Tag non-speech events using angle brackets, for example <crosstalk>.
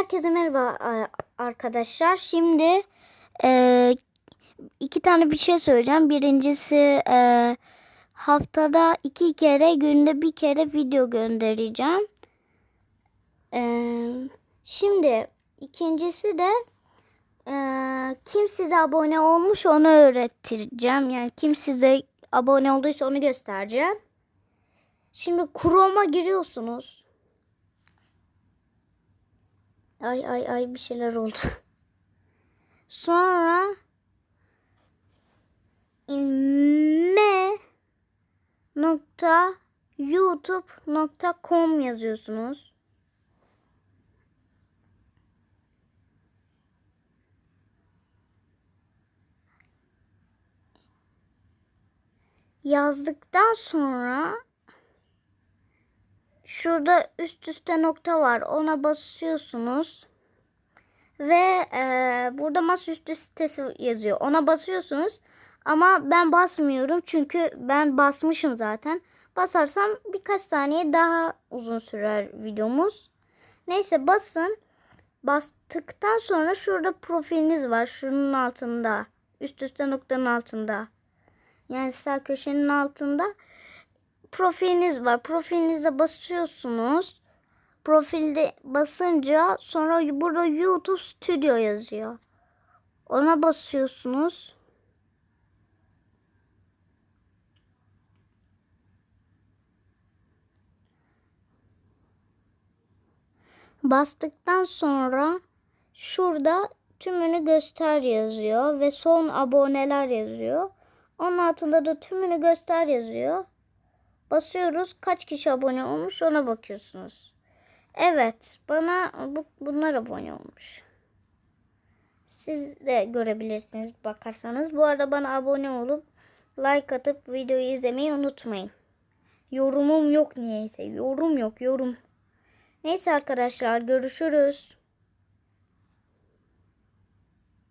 Herkese merhaba e, arkadaşlar. Şimdi e, iki tane bir şey söyleyeceğim. Birincisi e, haftada iki kere günde bir kere video göndereceğim. Şimdi ikincisi de kim size abone olmuş onu öğreteceğim. Yani kim size abone olduysa onu göstereceğim. Şimdi Chrome'a giriyorsunuz. Ay ay ay bir şeyler oldu. <laughs> Sonra me nokta youtube nokta com yazıyorsunuz. Yazdıktan sonra şurada üst üste nokta var. Ona basıyorsunuz. Ve e, burada masaüstü sitesi yazıyor. Ona basıyorsunuz. Ama ben basmıyorum. Çünkü ben basmışım zaten. Basarsam birkaç saniye daha uzun sürer videomuz. Neyse basın. Bastıktan sonra şurada profiliniz var. Şunun altında. Üst üste noktanın altında. Yani sağ köşenin altında profiliniz var. Profilinize basıyorsunuz. Profilde basınca sonra burada YouTube Studio yazıyor. Ona basıyorsunuz. Bastıktan sonra şurada tümünü göster yazıyor ve son aboneler yazıyor. Onun altında da tümünü göster yazıyor. Basıyoruz. Kaç kişi abone olmuş ona bakıyorsunuz. Evet. Bana bu, bunlar abone olmuş. Siz de görebilirsiniz bakarsanız. Bu arada bana abone olup like atıp videoyu izlemeyi unutmayın. Yorumum yok niyeyse. Yorum yok yorum. Neyse arkadaşlar görüşürüz.